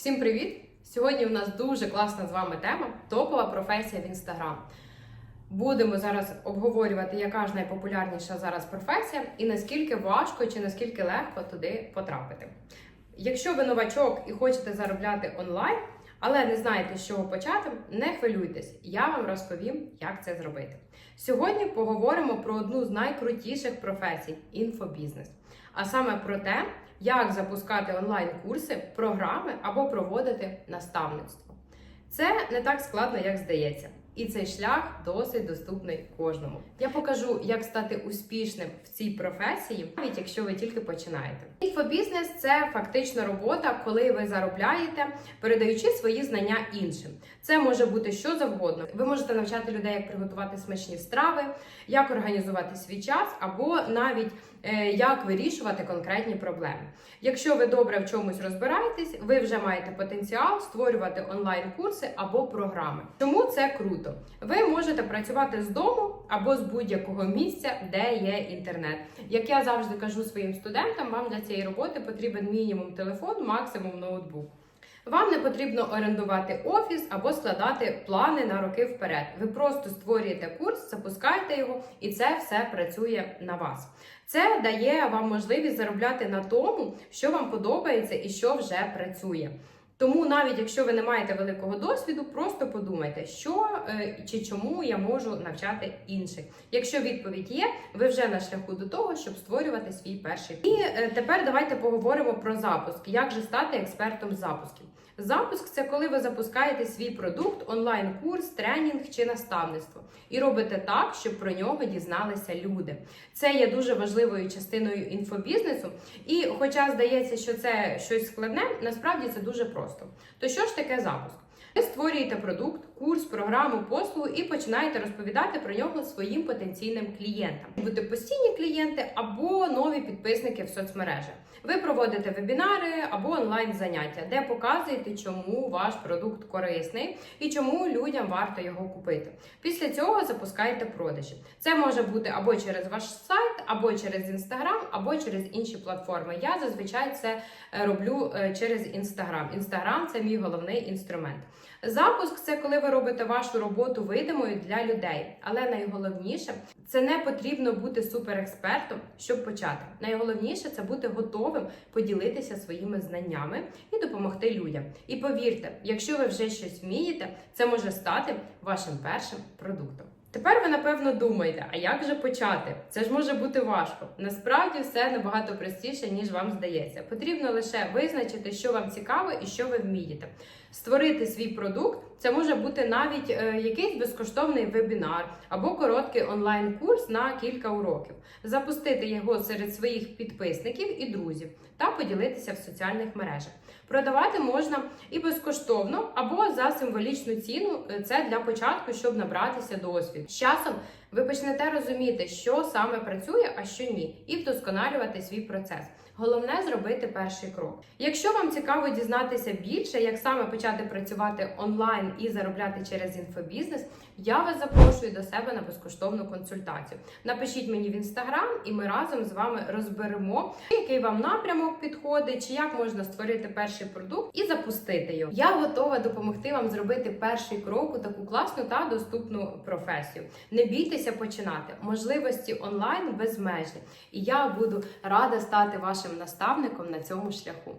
Всім привіт! Сьогодні у нас дуже класна з вами тема топова професія в інстаграм. Будемо зараз обговорювати, яка ж найпопулярніша зараз професія і наскільки важко чи наскільки легко туди потрапити. Якщо ви новачок і хочете заробляти онлайн, але не знаєте, з чого почати, не хвилюйтесь, я вам розповім, як це зробити. Сьогодні поговоримо про одну з найкрутіших професій інфобізнес, а саме про те, як запускати онлайн-курси, програми або проводити наставництво. Це не так складно, як здається. І цей шлях досить доступний кожному. Я покажу, як стати успішним в цій професії, навіть якщо ви тільки починаєте. Інфобізнес це фактично робота, коли ви заробляєте, передаючи свої знання іншим. Це може бути що завгодно. Ви можете навчати людей, як приготувати смачні страви, як організувати свій час, або навіть е, як вирішувати конкретні проблеми. Якщо ви добре в чомусь розбираєтесь, ви вже маєте потенціал створювати онлайн-курси або програми. Чому це круто? Ви можете працювати з дому або з будь-якого місця, де є інтернет. Як я завжди кажу своїм студентам, вам для цієї роботи потрібен мінімум телефон, максимум ноутбук. Вам не потрібно орендувати офіс або складати плани на роки вперед. Ви просто створюєте курс, запускаєте його, і це все працює на вас. Це дає вам можливість заробляти на тому, що вам подобається і що вже працює. Тому навіть якщо ви не маєте великого досвіду, просто подумайте, що е, чи чому я можу навчати інших. Якщо відповідь є, ви вже на шляху до того, щоб створювати свій перший. І е, тепер давайте поговоримо про запуск. Як же стати експертом запусків? Запуск це коли ви запускаєте свій продукт, онлайн-курс, тренінг чи наставництво, і робите так, щоб про нього дізналися люди. Це є дуже важливою частиною інфобізнесу. І, хоча здається, що це щось складне, насправді це дуже просто. То що ж таке запуск? Ви створюєте продукт, курс, програму, послугу і починаєте розповідати про нього своїм потенційним клієнтам. Бути постійні клієнти або нові підписники в соцмережах. Ви проводите вебінари або онлайн заняття, де показуєте, чому ваш продукт корисний і чому людям варто його купити. Після цього запускаєте продажі. Це може бути або через ваш сайт, або через інстаграм, або через інші платформи. Я зазвичай це е, роблю е, через інстаграм. Інстаграм це мій головний інструмент. Запуск це коли ви робите вашу роботу видимою для людей. Але найголовніше це не потрібно бути суперекспертом, щоб почати. Найголовніше це бути готовим поділитися своїми знаннями і допомогти людям. І повірте, якщо ви вже щось вмієте, це може стати вашим першим продуктом. Тепер ви напевно думаєте, а як же почати? Це ж може бути важко. Насправді все набагато простіше, ніж вам здається. Потрібно лише визначити, що вам цікаво і що ви вмієте. Створити свій продукт це може бути навіть е, якийсь безкоштовний вебінар або короткий онлайн-курс на кілька уроків, запустити його серед своїх підписників і друзів та поділитися в соціальних мережах. Продавати можна і безкоштовно, або за символічну ціну. Е, Це для початку, щоб набратися досвід. З часом ви почнете розуміти, що саме працює, а що ні, і вдосконалювати свій процес. Головне зробити перший крок. Якщо вам цікаво дізнатися більше, як саме почати працювати онлайн і заробляти через інфобізнес, я вас запрошую до себе на безкоштовну консультацію. Напишіть мені в інстаграм, і ми разом з вами розберемо, який вам напрямок підходить, чи як можна створити перший продукт і запустити його. Я готова допомогти вам зробити перший крок у таку класну та доступну професію. Не бійтеся починати. Можливості онлайн безмежні, і я буду рада стати вашим наставником на цьому шляху.